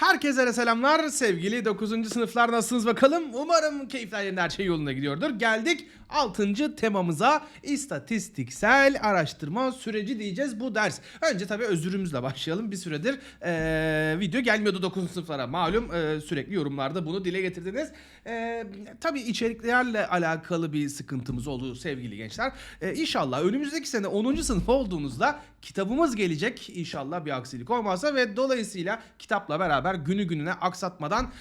Herkese selamlar sevgili 9. sınıflar nasılsınız bakalım? Umarım keyifler yerinde her şey yolunda gidiyordur. Geldik 6. temamıza istatistiksel araştırma süreci diyeceğiz bu ders. Önce tabii özürümüzle başlayalım. Bir süredir eee, video gelmiyordu 9. sınıflara. Malum eee, sürekli yorumlarda bunu dile getirdiniz. Eee tabii içeriklerle alakalı bir sıkıntımız oldu sevgili gençler. Eee inşallah önümüzdeki sene 10. sınıf olduğunuzda kitabımız gelecek. İnşallah bir aksilik olmazsa ve dolayısıyla kitapla beraber günü gününe aksatmadan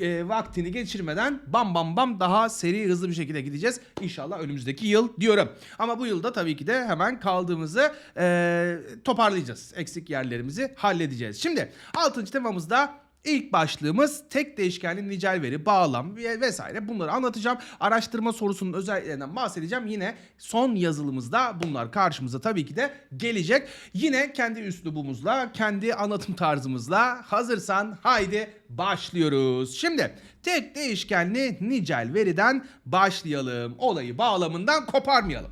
e, vaktini geçirmeden bam bam bam daha seri hızlı bir şekilde gideceğiz. İnşallah önümüzdeki yıl diyorum. Ama bu yılda tabii ki de hemen kaldığımızı e, toparlayacağız. Eksik yerlerimizi halledeceğiz. Şimdi 6. temamızda İlk başlığımız tek değişkenli nicel veri, bağlam ve vesaire bunları anlatacağım. Araştırma sorusunun özelliklerinden bahsedeceğim. Yine son yazılımızda bunlar karşımıza tabii ki de gelecek. Yine kendi üslubumuzla, kendi anlatım tarzımızla hazırsan haydi başlıyoruz. Şimdi tek değişkenli nicel veriden başlayalım. Olayı bağlamından koparmayalım.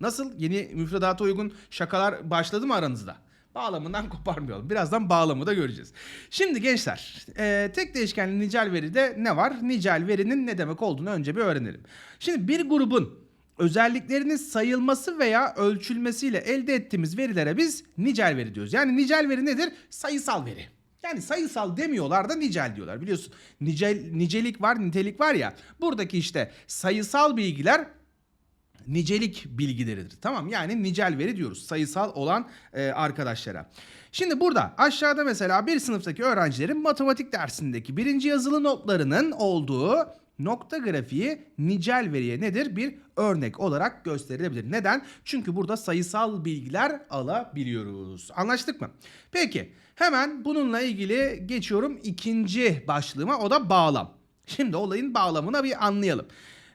Nasıl? Yeni müfredata uygun şakalar başladı mı aranızda? Bağlamından koparmayalım. Birazdan bağlamı da göreceğiz. Şimdi gençler, e, tek değişkenli nicel veride ne var? Nicel verinin ne demek olduğunu önce bir öğrenelim. Şimdi bir grubun özelliklerinin sayılması veya ölçülmesiyle elde ettiğimiz verilere biz nicel veri diyoruz. Yani nicel veri nedir? Sayısal veri. Yani sayısal demiyorlar da nicel diyorlar. Biliyorsun nicel, nicelik var, nitelik var ya. Buradaki işte sayısal bilgiler nicelik bilgileridir. Tamam yani nicel veri diyoruz sayısal olan e, arkadaşlara. Şimdi burada aşağıda mesela bir sınıftaki öğrencilerin matematik dersindeki birinci yazılı notlarının olduğu nokta grafiği nicel veriye nedir? Bir örnek olarak gösterilebilir. Neden? Çünkü burada sayısal bilgiler alabiliyoruz. Anlaştık mı? Peki hemen bununla ilgili geçiyorum ikinci başlığıma o da bağlam. Şimdi olayın bağlamına bir anlayalım.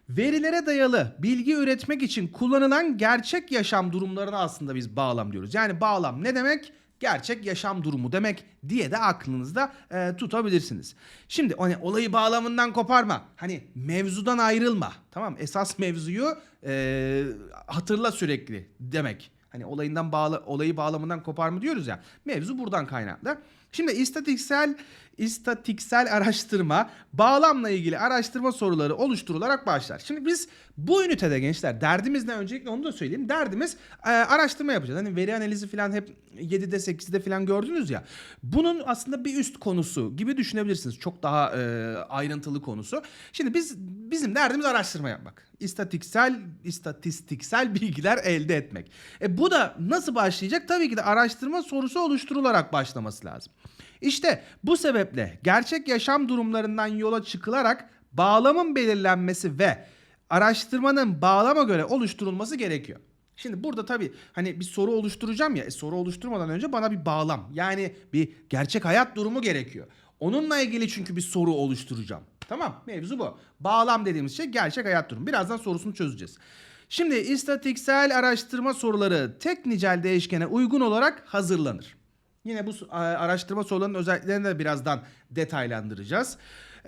Verilere dayalı bilgi üretmek için kullanılan gerçek yaşam durumlarına aslında biz bağlam diyoruz. Yani bağlam ne demek? Gerçek yaşam durumu demek diye de aklınızda e, tutabilirsiniz. Şimdi hani olayı bağlamından koparma. Hani mevzudan ayrılma. Tamam esas mevzuyu e, hatırla sürekli demek. Hani olayından bağlı olayı bağlamından koparma diyoruz ya. Mevzu buradan kaynaklı. Şimdi istatistiksel istatistiksel araştırma bağlamla ilgili araştırma soruları oluşturularak başlar. Şimdi biz bu ünitede gençler derdimiz ne öncelikle onu da söyleyeyim. Derdimiz e, araştırma yapacağız. Hani veri analizi falan hep 7'de 8'de falan gördünüz ya. Bunun aslında bir üst konusu gibi düşünebilirsiniz. Çok daha e, ayrıntılı konusu. Şimdi biz bizim derdimiz araştırma yapmak. İstatistiksel istatistiksel bilgiler elde etmek. E bu da nasıl başlayacak? Tabii ki de araştırma sorusu oluşturularak başlaması lazım. İşte bu sebeple gerçek yaşam durumlarından yola çıkılarak bağlamın belirlenmesi ve araştırmanın bağlama göre oluşturulması gerekiyor. Şimdi burada tabii hani bir soru oluşturacağım ya. e, soru oluşturmadan önce bana bir bağlam yani bir gerçek hayat durumu gerekiyor. Onunla ilgili çünkü bir soru oluşturacağım. Tamam mevzu bu. Bağlam dediğimiz şey gerçek hayat durumu. Birazdan sorusunu çözeceğiz. Şimdi istatistiksel araştırma soruları tek nicel değişkene uygun olarak hazırlanır. Yine bu araştırma sorularının özelliklerini de birazdan detaylandıracağız.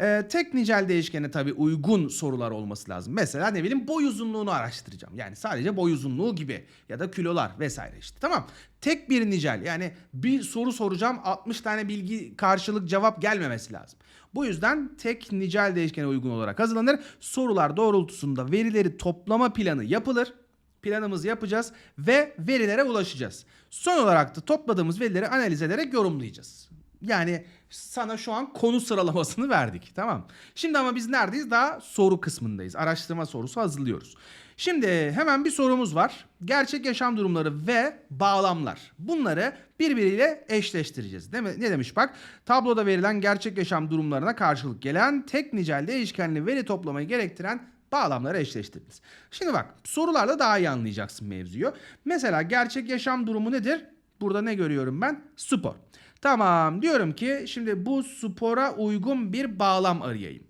Ee, tek nicel değişkene tabii uygun sorular olması lazım. Mesela ne bileyim boy uzunluğunu araştıracağım. Yani sadece boy uzunluğu gibi ya da kilolar vesaire işte. Tamam. Tek bir nicel yani bir soru soracağım 60 tane bilgi karşılık cevap gelmemesi lazım. Bu yüzden tek nicel değişkene uygun olarak hazırlanır. Sorular doğrultusunda verileri toplama planı yapılır planımızı yapacağız ve verilere ulaşacağız. Son olarak da topladığımız verileri analiz ederek yorumlayacağız. Yani sana şu an konu sıralamasını verdik tamam. Şimdi ama biz neredeyiz? Daha soru kısmındayız. Araştırma sorusu hazırlıyoruz. Şimdi hemen bir sorumuz var. Gerçek yaşam durumları ve bağlamlar. Bunları birbiriyle eşleştireceğiz. Değil mi? Ne demiş bak? Tabloda verilen gerçek yaşam durumlarına karşılık gelen tek nicel değişkenli veri toplamayı gerektiren bağlamları eşleştiriniz. Şimdi bak sorularla daha iyi anlayacaksın mevzuyu. Mesela gerçek yaşam durumu nedir? Burada ne görüyorum ben? Spor. Tamam diyorum ki şimdi bu spora uygun bir bağlam arayayım.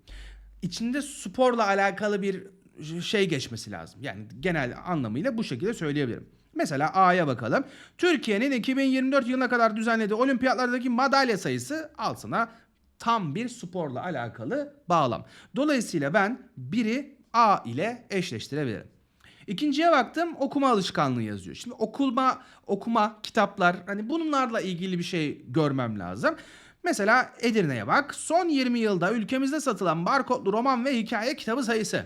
İçinde sporla alakalı bir şey geçmesi lazım. Yani genel anlamıyla bu şekilde söyleyebilirim. Mesela A'ya bakalım. Türkiye'nin 2024 yılına kadar düzenlediği olimpiyatlardaki madalya sayısı al tam bir sporla alakalı bağlam. Dolayısıyla ben biri A ile eşleştirebilirim. İkinciye baktım okuma alışkanlığı yazıyor. Şimdi okuma, okuma, kitaplar hani bunlarla ilgili bir şey görmem lazım. Mesela Edirne'ye bak. Son 20 yılda ülkemizde satılan barkodlu roman ve hikaye kitabı sayısı.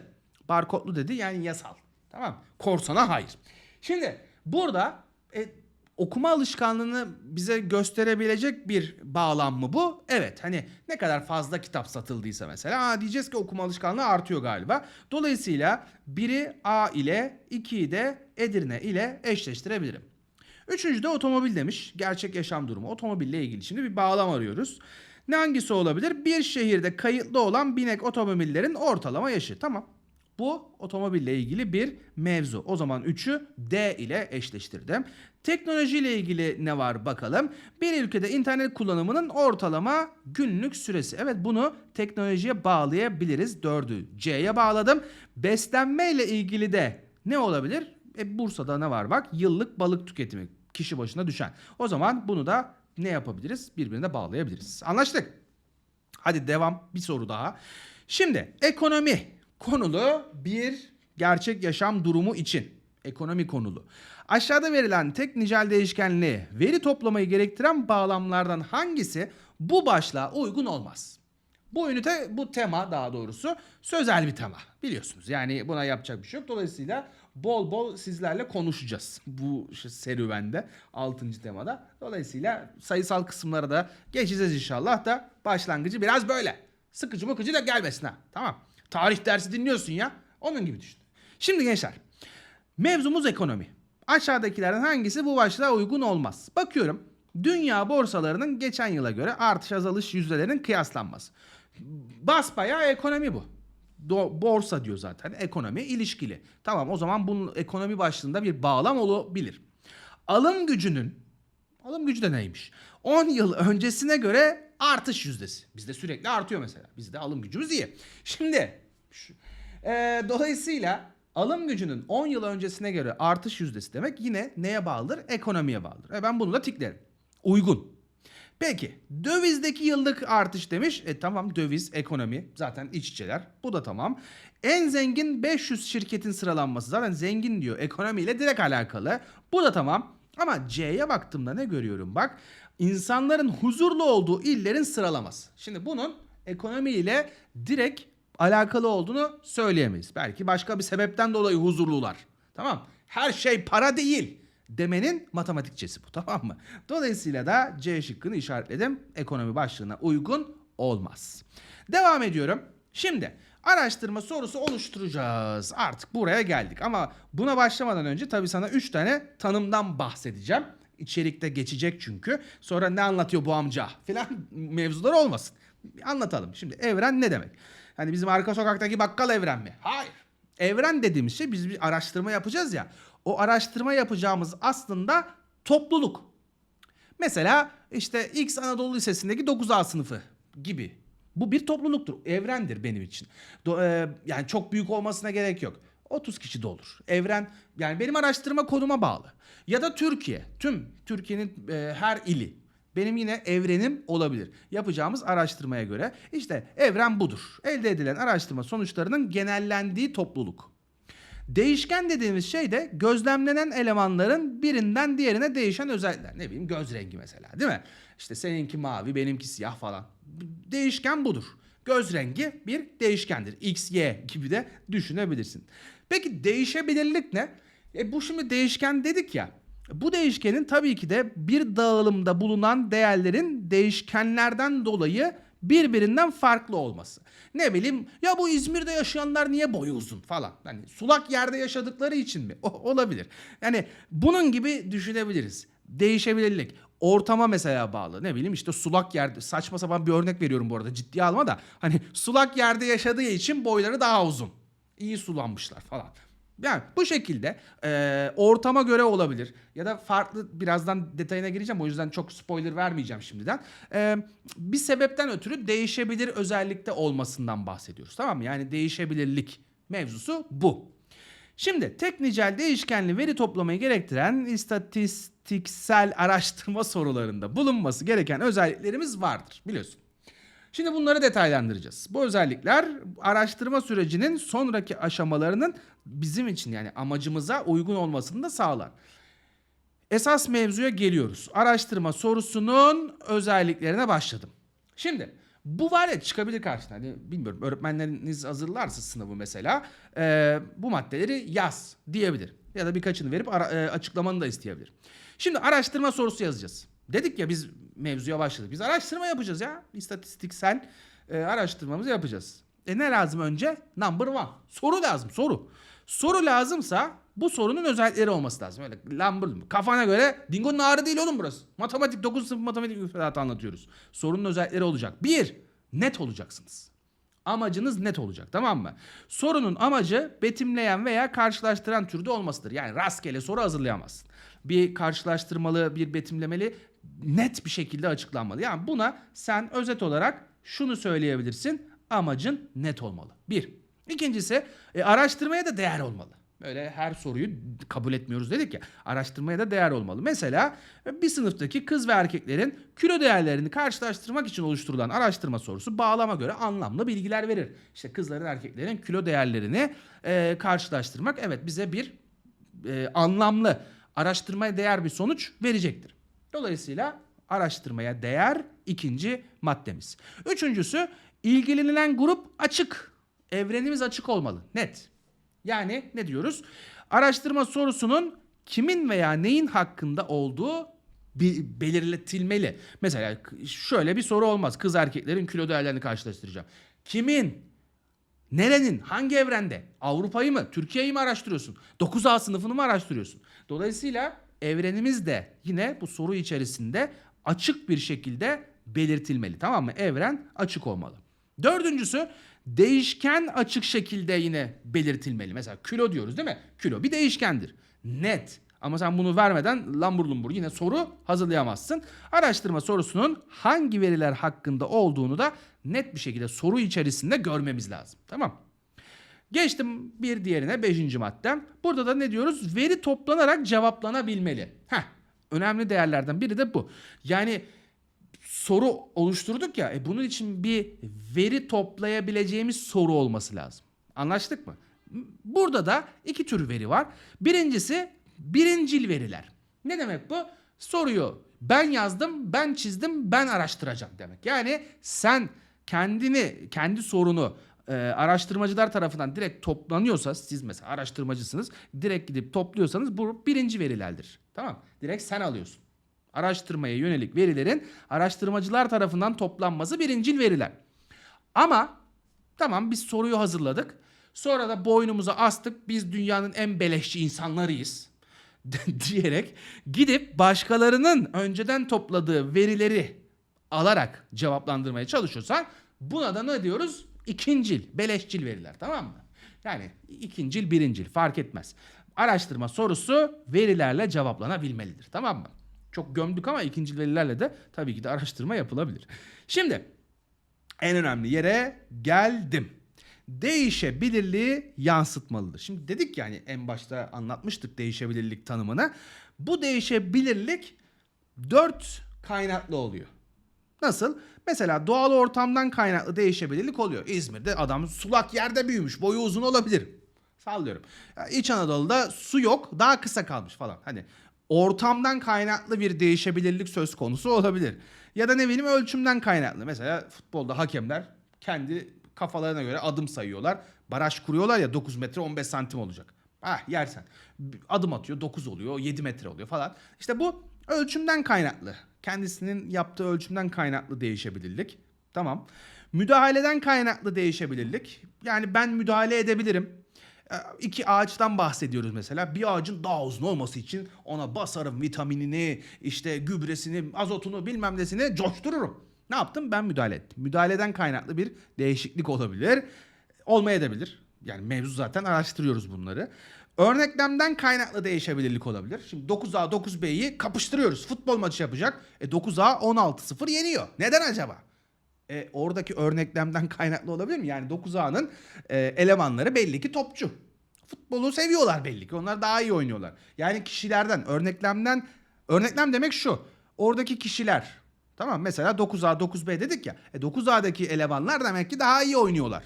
Barkodlu dedi yani yasal. Tamam. Korsana hayır. Şimdi burada okuma alışkanlığını bize gösterebilecek bir bağlam mı bu? Evet. Hani ne kadar fazla kitap satıldıysa mesela aa, diyeceğiz ki okuma alışkanlığı artıyor galiba. Dolayısıyla biri A ile 2'yi de Edirne ile eşleştirebilirim. Üçüncü de otomobil demiş. Gerçek yaşam durumu. Otomobille ilgili şimdi bir bağlam arıyoruz. Ne hangisi olabilir? Bir şehirde kayıtlı olan binek otomobillerin ortalama yaşı. Tamam. Bu otomobille ilgili bir mevzu. O zaman 3'ü D ile eşleştirdim. Teknoloji ile ilgili ne var bakalım. Bir ülkede internet kullanımının ortalama günlük süresi. Evet bunu teknolojiye bağlayabiliriz. 4'ü C'ye bağladım. Beslenme ile ilgili de ne olabilir? E, Bursa'da ne var bak? Yıllık balık tüketimi kişi başına düşen. O zaman bunu da ne yapabiliriz? Birbirine bağlayabiliriz. Anlaştık. Hadi devam. Bir soru daha. Şimdi ekonomi konulu bir gerçek yaşam durumu için. Ekonomi konulu. Aşağıda verilen tek nicel değişkenli veri toplamayı gerektiren bağlamlardan hangisi bu başlığa uygun olmaz? Bu ünite, bu tema daha doğrusu sözel bir tema. Biliyorsunuz yani buna yapacak bir şey yok. Dolayısıyla bol bol sizlerle konuşacağız bu serüvende 6. temada. Dolayısıyla sayısal kısımlara da geçeceğiz inşallah da başlangıcı biraz böyle. Sıkıcı mıkıcı da gelmesin ha. Tamam. Tarih dersi dinliyorsun ya. Onun gibi düşün. Şimdi gençler. Mevzumuz ekonomi. Aşağıdakilerden hangisi bu başlığa uygun olmaz? Bakıyorum. Dünya borsalarının geçen yıla göre artış azalış yüzdelerinin kıyaslanması. Basbayağı ekonomi bu. Do- borsa diyor zaten. Ekonomi ilişkili. Tamam o zaman bunun ekonomi başlığında bir bağlam olabilir. Alım gücünün alım gücü de neymiş? 10 yıl öncesine göre artış yüzdesi. Bizde sürekli artıyor mesela. Bizde alım gücümüz iyi. Şimdi e, dolayısıyla alım gücünün 10 yıl öncesine göre artış yüzdesi demek yine neye bağlıdır? Ekonomiye bağlıdır. E ben bunu da tiklerim. Uygun. Peki dövizdeki yıllık artış demiş. E tamam döviz, ekonomi zaten iç içeler. Bu da tamam. En zengin 500 şirketin sıralanması zaten zengin diyor. Ekonomiyle direkt alakalı. Bu da tamam. Ama C'ye baktığımda ne görüyorum bak. insanların huzurlu olduğu illerin sıralaması. Şimdi bunun ekonomiyle direkt alakalı olduğunu söyleyemeyiz. Belki başka bir sebepten dolayı huzurlular. Tamam. Her şey para değil demenin matematikçesi bu tamam mı? Dolayısıyla da C şıkkını işaretledim. Ekonomi başlığına uygun olmaz. Devam ediyorum. Şimdi araştırma sorusu oluşturacağız. Artık buraya geldik ama buna başlamadan önce tabii sana 3 tane tanımdan bahsedeceğim. İçerikte geçecek çünkü. Sonra ne anlatıyor bu amca filan mevzular olmasın. Anlatalım. Şimdi evren ne demek? Hani bizim arka sokaktaki bakkal evren mi? Hayır. Evren dediğimiz şey biz bir araştırma yapacağız ya. O araştırma yapacağımız aslında topluluk. Mesela işte X Anadolu Lisesi'ndeki 9A sınıfı gibi. Bu bir topluluktur. Evrendir benim için. Do- e, yani çok büyük olmasına gerek yok. 30 kişi de olur. Evren yani benim araştırma konuma bağlı. Ya da Türkiye. Tüm Türkiye'nin e, her ili. Benim yine evrenim olabilir. Yapacağımız araştırmaya göre işte evren budur. Elde edilen araştırma sonuçlarının genellendiği topluluk. Değişken dediğimiz şey de gözlemlenen elemanların birinden diğerine değişen özellikler. Ne bileyim göz rengi mesela değil mi? İşte seninki mavi benimki siyah falan. Değişken budur. Göz rengi bir değişkendir. X, Y gibi de düşünebilirsin. Peki değişebilirlik ne? E bu şimdi değişken dedik ya. Bu değişkenin tabii ki de bir dağılımda bulunan değerlerin değişkenlerden dolayı birbirinden farklı olması. Ne bileyim ya bu İzmir'de yaşayanlar niye boyu uzun falan. Hani sulak yerde yaşadıkları için mi? O, olabilir. Yani bunun gibi düşünebiliriz. Değişebilirlik. Ortama mesela bağlı. Ne bileyim işte sulak yerde saçma sapan bir örnek veriyorum bu arada ciddiye alma da. Hani sulak yerde yaşadığı için boyları daha uzun. İyi sulanmışlar falan. Yani bu şekilde e, ortama göre olabilir ya da farklı birazdan detayına gireceğim o yüzden çok spoiler vermeyeceğim şimdiden. E, bir sebepten ötürü değişebilir özellikte olmasından bahsediyoruz tamam mı? Yani değişebilirlik mevzusu bu. Şimdi tek nicel değişkenli veri toplamayı gerektiren istatistiksel araştırma sorularında bulunması gereken özelliklerimiz vardır biliyorsun. Şimdi bunları detaylandıracağız. Bu özellikler araştırma sürecinin sonraki aşamalarının bizim için yani amacımıza uygun olmasını da sağlar. Esas mevzuya geliyoruz. Araştırma sorusunun özelliklerine başladım. Şimdi bu var ya çıkabilir karşına. Hani bilmiyorum öğretmenleriniz hazırlarsa sınavı mesela e, bu maddeleri yaz diyebilir. Ya da birkaçını verip ara- e, açıklamanı da isteyebilir. Şimdi araştırma sorusu yazacağız. Dedik ya biz mevzuya başladık. Biz araştırma yapacağız ya. İstatistiksel e, araştırmamızı yapacağız. E ne lazım önce? Number one. Soru lazım soru. Soru lazımsa bu sorunun özellikleri olması lazım. Öyle lambır kafana göre dingonun ağrı değil oğlum burası. Matematik 9 sınıf matematik müfredatı anlatıyoruz. Sorunun özellikleri olacak. Bir, net olacaksınız. Amacınız net olacak tamam mı? Sorunun amacı betimleyen veya karşılaştıran türde olmasıdır. Yani rastgele soru hazırlayamazsın. Bir karşılaştırmalı, bir betimlemeli net bir şekilde açıklanmalı. Yani buna sen özet olarak şunu söyleyebilirsin. Amacın net olmalı. Bir. İkincisi e, araştırmaya da değer olmalı. Böyle her soruyu kabul etmiyoruz dedik ya. Araştırmaya da değer olmalı. Mesela bir sınıftaki kız ve erkeklerin kilo değerlerini karşılaştırmak için oluşturulan araştırma sorusu bağlama göre anlamlı bilgiler verir. İşte kızların erkeklerin kilo değerlerini e, karşılaştırmak evet bize bir e, anlamlı araştırmaya değer bir sonuç verecektir. Dolayısıyla araştırmaya değer ikinci maddemiz. Üçüncüsü ilgilenilen grup açık. Evrenimiz açık olmalı. Net. Yani ne diyoruz? Araştırma sorusunun kimin veya neyin hakkında olduğu belirletilmeli. Mesela şöyle bir soru olmaz. Kız erkeklerin kilo değerlerini karşılaştıracağım. Kimin? Nerenin? Hangi evrende? Avrupa'yı mı? Türkiye'yi mi araştırıyorsun? 9A sınıfını mı araştırıyorsun? Dolayısıyla evrenimiz de yine bu soru içerisinde açık bir şekilde belirtilmeli. Tamam mı? Evren açık olmalı. Dördüncüsü değişken açık şekilde yine belirtilmeli. Mesela kilo diyoruz değil mi? Kilo bir değişkendir. Net. Ama sen bunu vermeden lambur lumbur yine soru hazırlayamazsın. Araştırma sorusunun hangi veriler hakkında olduğunu da net bir şekilde soru içerisinde görmemiz lazım. Tamam. Geçtim bir diğerine beşinci maddem. Burada da ne diyoruz? Veri toplanarak cevaplanabilmeli. Heh, önemli değerlerden biri de bu. Yani soru oluşturduk ya. E bunun için bir veri toplayabileceğimiz soru olması lazım. Anlaştık mı? Burada da iki tür veri var. Birincisi birincil veriler. Ne demek bu? Soruyu ben yazdım, ben çizdim, ben araştıracağım demek. Yani sen kendini, kendi sorunu e, araştırmacılar tarafından direkt toplanıyorsa, siz mesela araştırmacısınız, direkt gidip topluyorsanız bu birinci verilerdir. Tamam? Direkt sen alıyorsun. Araştırmaya yönelik verilerin araştırmacılar tarafından toplanması birincil veriler. Ama tamam biz soruyu hazırladık. Sonra da boynumuza astık. Biz dünyanın en beleşçi insanlarıyız diyerek gidip başkalarının önceden topladığı verileri alarak cevaplandırmaya çalışıyorsan buna da ne diyoruz? İkincil, beleşçil veriler tamam mı? Yani ikincil, birincil fark etmez. Araştırma sorusu verilerle cevaplanabilmelidir tamam mı? Çok gömdük ama ikincil verilerle de tabii ki de araştırma yapılabilir. Şimdi en önemli yere geldim. Değişebilirliği yansıtmalıdır. Şimdi dedik yani en başta anlatmıştık değişebilirlik tanımını. Bu değişebilirlik dört kaynaklı oluyor. Nasıl? Mesela doğal ortamdan kaynaklı değişebilirlik oluyor. İzmir'de adam sulak yerde büyümüş, boyu uzun olabilir. Sallıyorum. Ya İç Anadolu'da su yok, daha kısa kalmış falan. Hani ortamdan kaynaklı bir değişebilirlik söz konusu olabilir. Ya da ne bileyim ölçümden kaynaklı. Mesela futbolda hakemler kendi kafalarına göre adım sayıyorlar. Baraj kuruyorlar ya 9 metre 15 santim olacak. Ah yersen. Adım atıyor 9 oluyor 7 metre oluyor falan. İşte bu ölçümden kaynaklı. Kendisinin yaptığı ölçümden kaynaklı değişebilirlik. Tamam. Müdahaleden kaynaklı değişebilirlik. Yani ben müdahale edebilirim. Ee, İki ağaçtan bahsediyoruz mesela. Bir ağacın daha uzun olması için ona basarım vitaminini, işte gübresini, azotunu bilmem nesini coştururum. Ne yaptım? Ben müdahale ettim. Müdahaleden kaynaklı bir değişiklik olabilir. Olmayabilir. Yani mevzu zaten araştırıyoruz bunları. Örneklemden kaynaklı değişebilirlik olabilir. Şimdi 9A 9B'yi kapıştırıyoruz. Futbol maçı yapacak. E 9A 16-0 yeniyor. Neden acaba? E, oradaki örneklemden kaynaklı olabilir mi? Yani 9A'nın e, elemanları belli ki topçu. Futbolu seviyorlar belli ki. Onlar daha iyi oynuyorlar. Yani kişilerden, örneklemden örneklem demek şu. Oradaki kişiler. Tamam mesela 9A 9B dedik ya. E 9A'daki elemanlar demek ki daha iyi oynuyorlar.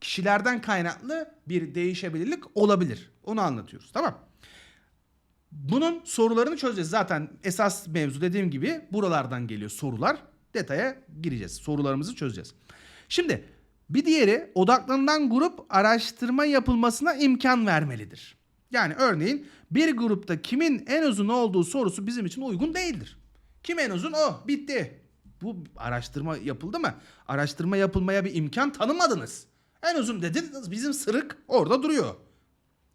Kişilerden kaynaklı bir değişebilirlik olabilir. Onu anlatıyoruz. Tamam. Bunun sorularını çözeceğiz. Zaten esas mevzu dediğim gibi buralardan geliyor sorular. Detaya gireceğiz. Sorularımızı çözeceğiz. Şimdi bir diğeri odaklanılan grup araştırma yapılmasına imkan vermelidir. Yani örneğin bir grupta kimin en uzun olduğu sorusu bizim için uygun değildir. Kim en uzun o bitti. Bu araştırma yapıldı mı? Araştırma yapılmaya bir imkan tanımadınız. En uzun dediniz bizim sırık orada duruyor.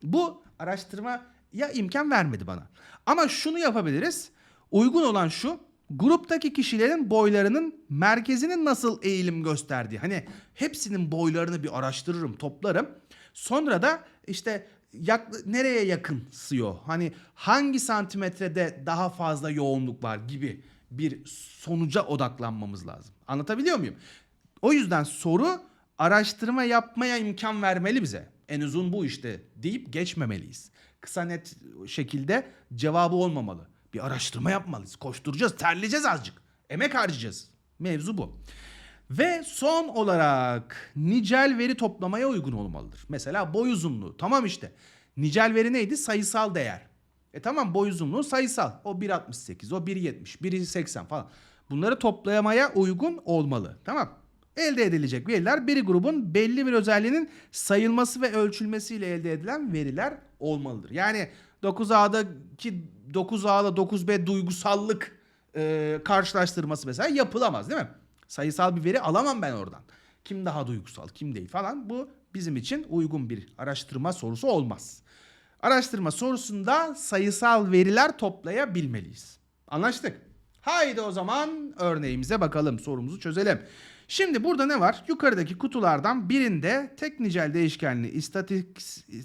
Bu araştırmaya imkan vermedi bana. Ama şunu yapabiliriz. Uygun olan şu. Gruptaki kişilerin boylarının merkezinin nasıl eğilim gösterdiği. Hani hepsinin boylarını bir araştırırım, toplarım. Sonra da işte yak, nereye yakın sıyor? Hani hangi santimetrede daha fazla yoğunluk var gibi bir sonuca odaklanmamız lazım. Anlatabiliyor muyum? O yüzden soru araştırma yapmaya imkan vermeli bize. En uzun bu işte deyip geçmemeliyiz. Kısa net şekilde cevabı olmamalı. Bir araştırma yapmalıyız. Koşturacağız, terleyeceğiz azıcık. Emek harcayacağız. Mevzu bu. Ve son olarak nicel veri toplamaya uygun olmalıdır. Mesela boy uzunluğu. Tamam işte. Nicel veri neydi? Sayısal değer. E tamam boy uzunluğu sayısal. O 1.68, o 1.70, 1.80 falan. Bunları toplamaya uygun olmalı. Tamam. Elde edilecek veriler bir grubun belli bir özelliğinin sayılması ve ölçülmesiyle elde edilen veriler olmalıdır. Yani 9A'daki 9A'la 9B duygusallık e, karşılaştırması mesela yapılamaz değil mi? Sayısal bir veri alamam ben oradan. Kim daha duygusal, kim değil falan. Bu bizim için uygun bir araştırma sorusu olmaz. Araştırma sorusunda sayısal veriler toplayabilmeliyiz. Anlaştık. Haydi o zaman örneğimize bakalım, sorumuzu çözelim. Şimdi burada ne var? Yukarıdaki kutulardan birinde tek nicel değişkenli istatik,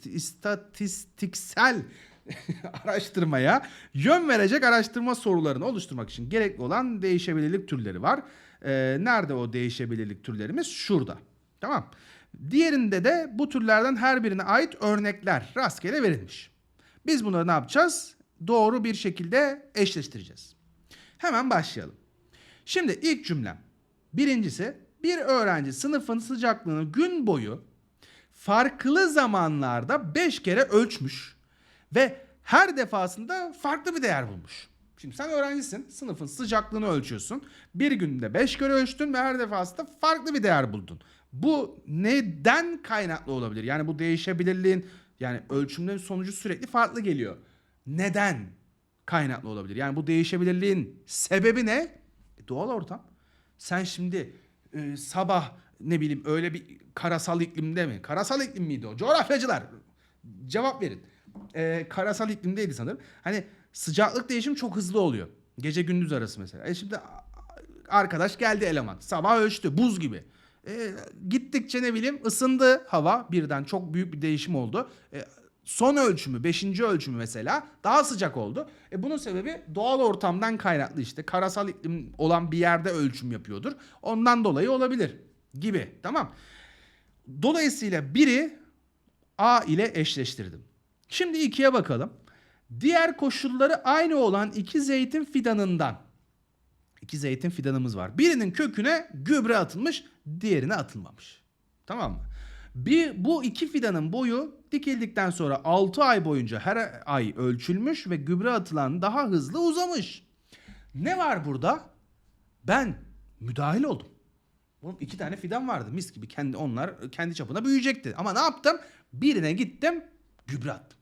istatistiksel araştırmaya yön verecek araştırma sorularını oluşturmak için gerekli olan değişebilirlik türleri var. Ee, nerede o değişebilirlik türlerimiz? Şurada. Tamam. Diğerinde de bu türlerden her birine ait örnekler rastgele verilmiş. Biz bunları ne yapacağız? Doğru bir şekilde eşleştireceğiz. Hemen başlayalım. Şimdi ilk cümlem. Birincisi bir öğrenci sınıfın sıcaklığını gün boyu farklı zamanlarda 5 kere ölçmüş ve her defasında farklı bir değer bulmuş. Şimdi sen öğrencisin, sınıfın sıcaklığını ölçüyorsun. Bir günde 5 kere ölçtün ve her defasında farklı bir değer buldun. Bu neden kaynaklı olabilir? Yani bu değişebilirliğin yani ölçümlerin sonucu sürekli farklı geliyor. Neden kaynaklı olabilir? Yani bu değişebilirliğin sebebi ne? E, doğal ortam. Sen şimdi e, sabah ne bileyim öyle bir karasal iklimde mi? Karasal iklim miydi o? Coğrafyacılar cevap verin. E, karasal iklimdeydi sanırım. Hani sıcaklık değişimi çok hızlı oluyor. Gece gündüz arası mesela. E şimdi arkadaş geldi eleman. Sabah ölçtü buz gibi. E, gittikçe ne bileyim ısındı hava birden çok büyük bir değişim oldu. E, son ölçümü, beşinci ölçümü mesela daha sıcak oldu. E bunun sebebi doğal ortamdan kaynaklı işte. Karasal iklim olan bir yerde ölçüm yapıyordur. Ondan dolayı olabilir gibi. Tamam. Dolayısıyla biri A ile eşleştirdim. Şimdi ikiye bakalım. Diğer koşulları aynı olan iki zeytin fidanından. iki zeytin fidanımız var. Birinin köküne gübre atılmış, diğerine atılmamış. Tamam mı? Bir, bu iki fidanın boyu dikildikten sonra 6 ay boyunca her ay ölçülmüş ve gübre atılan daha hızlı uzamış. Ne var burada? Ben müdahil oldum. Oğlum iki tane fidan vardı mis gibi kendi onlar kendi çapında büyüyecekti. Ama ne yaptım? Birine gittim gübre attım.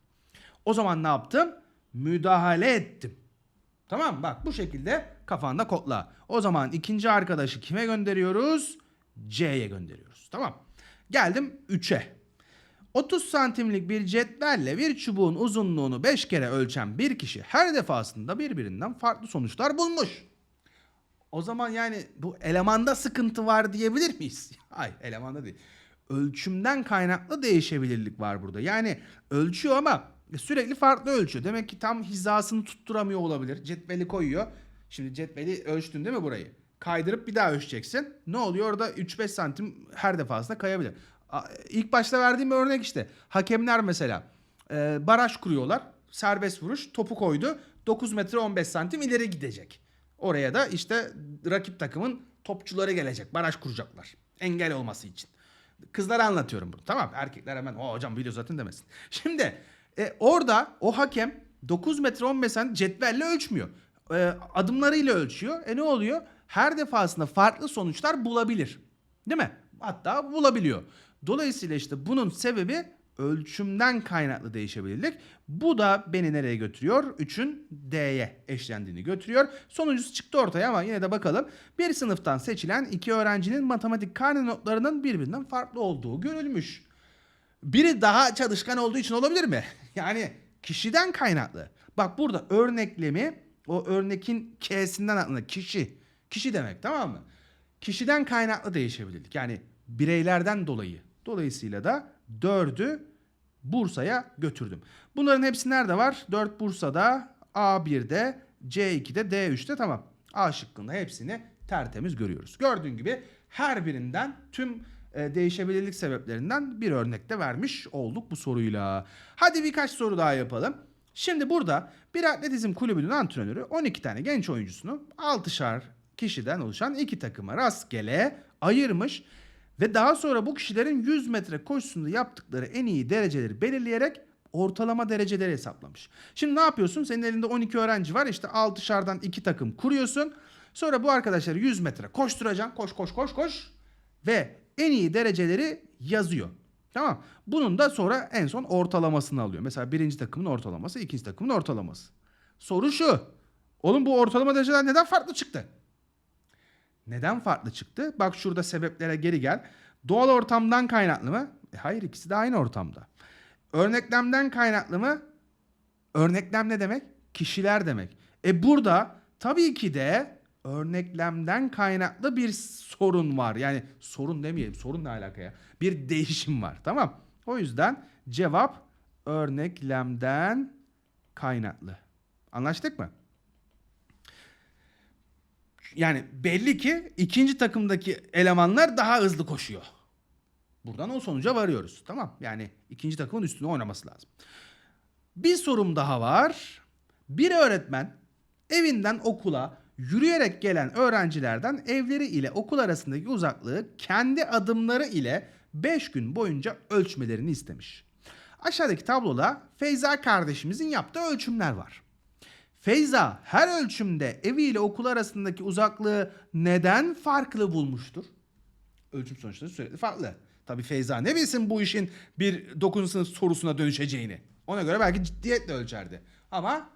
O zaman ne yaptım? Müdahale ettim. Tamam bak bu şekilde kafanda kodla. O zaman ikinci arkadaşı kime gönderiyoruz? C'ye gönderiyoruz. Tamam. Geldim 3'e. 30 santimlik bir cetvelle bir çubuğun uzunluğunu 5 kere ölçen bir kişi her defasında birbirinden farklı sonuçlar bulmuş. O zaman yani bu elemanda sıkıntı var diyebilir miyiz? Hayır elemanda değil. Ölçümden kaynaklı değişebilirlik var burada. Yani ölçüyor ama sürekli farklı ölçüyor. Demek ki tam hizasını tutturamıyor olabilir. Cetveli koyuyor. Şimdi cetveli ölçtün değil mi burayı? Kaydırıp bir daha ölçeceksin. Ne oluyor? Orada 3-5 santim her defasında kayabilir. İlk başta verdiğim örnek işte. Hakemler mesela e, baraj kuruyorlar. Serbest vuruş. Topu koydu. 9 metre 15 santim ileri gidecek. Oraya da işte rakip takımın topçuları gelecek. Baraj kuracaklar. Engel olması için. Kızlara anlatıyorum bunu. Tamam Erkekler hemen o hocam biliyor zaten demesin. Şimdi e, orada o hakem 9 metre 15 santim cetvelle ölçmüyor. E, adımlarıyla ölçüyor. E ne oluyor? her defasında farklı sonuçlar bulabilir. Değil mi? Hatta bulabiliyor. Dolayısıyla işte bunun sebebi ölçümden kaynaklı değişebilirlik. Bu da beni nereye götürüyor? 3'ün D'ye eşlendiğini götürüyor. Sonuncusu çıktı ortaya ama yine de bakalım. Bir sınıftan seçilen iki öğrencinin matematik karne notlarının birbirinden farklı olduğu görülmüş. Biri daha çalışkan olduğu için olabilir mi? Yani kişiden kaynaklı. Bak burada örneklemi o örnekin K'sinden aklına kişi. Kişi demek tamam mı? Kişiden kaynaklı değişebilirlik. Yani bireylerden dolayı. Dolayısıyla da 4'ü Bursa'ya götürdüm. Bunların hepsi nerede var? 4 Bursa'da, A1'de, C2'de, D3'te tamam. A şıkkında hepsini tertemiz görüyoruz. Gördüğün gibi her birinden tüm değişebilirlik sebeplerinden bir örnekte vermiş olduk bu soruyla. Hadi birkaç soru daha yapalım. Şimdi burada bir atletizm kulübünün antrenörü 12 tane genç oyuncusunu 6'şar kişiden oluşan iki takıma rastgele ayırmış ve daha sonra bu kişilerin 100 metre koşusunda yaptıkları en iyi dereceleri belirleyerek ortalama dereceleri hesaplamış. Şimdi ne yapıyorsun? Senin elinde 12 öğrenci var. İşte 6'şardan iki takım kuruyorsun. Sonra bu arkadaşları 100 metre koşturacaksın. Koş koş koş koş. Ve en iyi dereceleri yazıyor. Tamam. Bunun da sonra en son ortalamasını alıyor. Mesela birinci takımın ortalaması, ikinci takımın ortalaması. Soru şu. Oğlum bu ortalama dereceler neden farklı çıktı? Neden farklı çıktı? Bak şurada sebeplere geri gel. Doğal ortamdan kaynaklı mı? E hayır ikisi de aynı ortamda. Örneklemden kaynaklı mı? Örneklem ne demek? Kişiler demek. E burada tabii ki de örneklemden kaynaklı bir sorun var. Yani sorun demeyelim. Sorun ne alaka? Bir değişim var. Tamam. O yüzden cevap örneklemden kaynaklı. Anlaştık mı? Yani belli ki ikinci takımdaki elemanlar daha hızlı koşuyor. Buradan o sonuca varıyoruz. Tamam. Yani ikinci takımın üstüne oynaması lazım. Bir sorum daha var. Bir öğretmen evinden okula yürüyerek gelen öğrencilerden evleri ile okul arasındaki uzaklığı kendi adımları ile 5 gün boyunca ölçmelerini istemiş. Aşağıdaki tabloda Feyza kardeşimizin yaptığı ölçümler var. Feyza her ölçümde evi ile okul arasındaki uzaklığı neden farklı bulmuştur? Ölçüm sonuçları sürekli farklı. Tabii Feyza ne bilsin bu işin bir 9. sınıf sorusuna dönüşeceğini. Ona göre belki ciddiyetle ölçerdi. Ama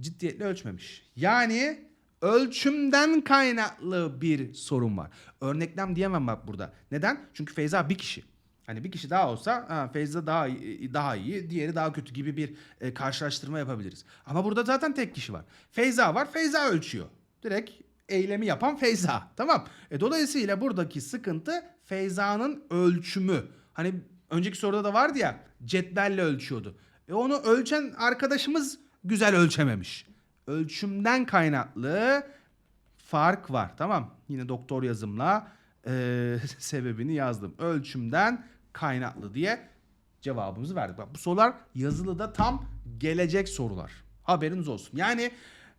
ciddiyetle ölçmemiş. Yani ölçümden kaynaklı bir sorun var. Örneklem diyemem bak burada. Neden? Çünkü Feyza bir kişi. Hani bir kişi daha olsa ha, Feyza daha daha iyi, diğeri daha kötü gibi bir e, karşılaştırma yapabiliriz. Ama burada zaten tek kişi var. Feyza var, Feyza ölçüyor. Direkt eylemi yapan Feyza. Tamam. E, dolayısıyla buradaki sıkıntı Feyza'nın ölçümü. Hani önceki soruda da vardı ya cetvelle ölçüyordu. E onu ölçen arkadaşımız güzel ölçememiş. Ölçümden kaynaklı fark var. Tamam. Yine doktor yazımla e, sebebini yazdım. Ölçümden kaynaklı diye cevabımızı verdik. Bak bu sorular yazılıda tam gelecek sorular. Haberiniz olsun. Yani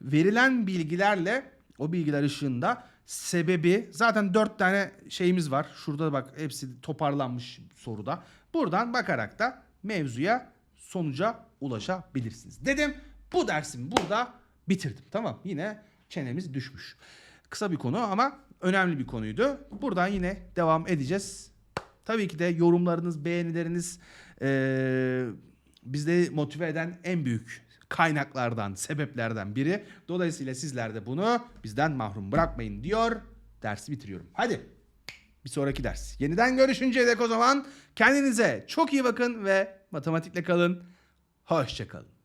verilen bilgilerle o bilgiler ışığında sebebi zaten dört tane şeyimiz var. Şurada bak hepsi toparlanmış soruda. Buradan bakarak da mevzuya sonuca ulaşabilirsiniz. Dedim bu dersimi burada bitirdim. Tamam yine çenemiz düşmüş. Kısa bir konu ama önemli bir konuydu. Buradan yine devam edeceğiz. Tabii ki de yorumlarınız, beğenileriniz eee bizleri motive eden en büyük kaynaklardan, sebeplerden biri. Dolayısıyla sizler de bunu bizden mahrum bırakmayın diyor. Dersi bitiriyorum. Hadi bir sonraki ders. Yeniden görüşünceye dek o zaman kendinize çok iyi bakın ve matematikle kalın. Hoşçakalın.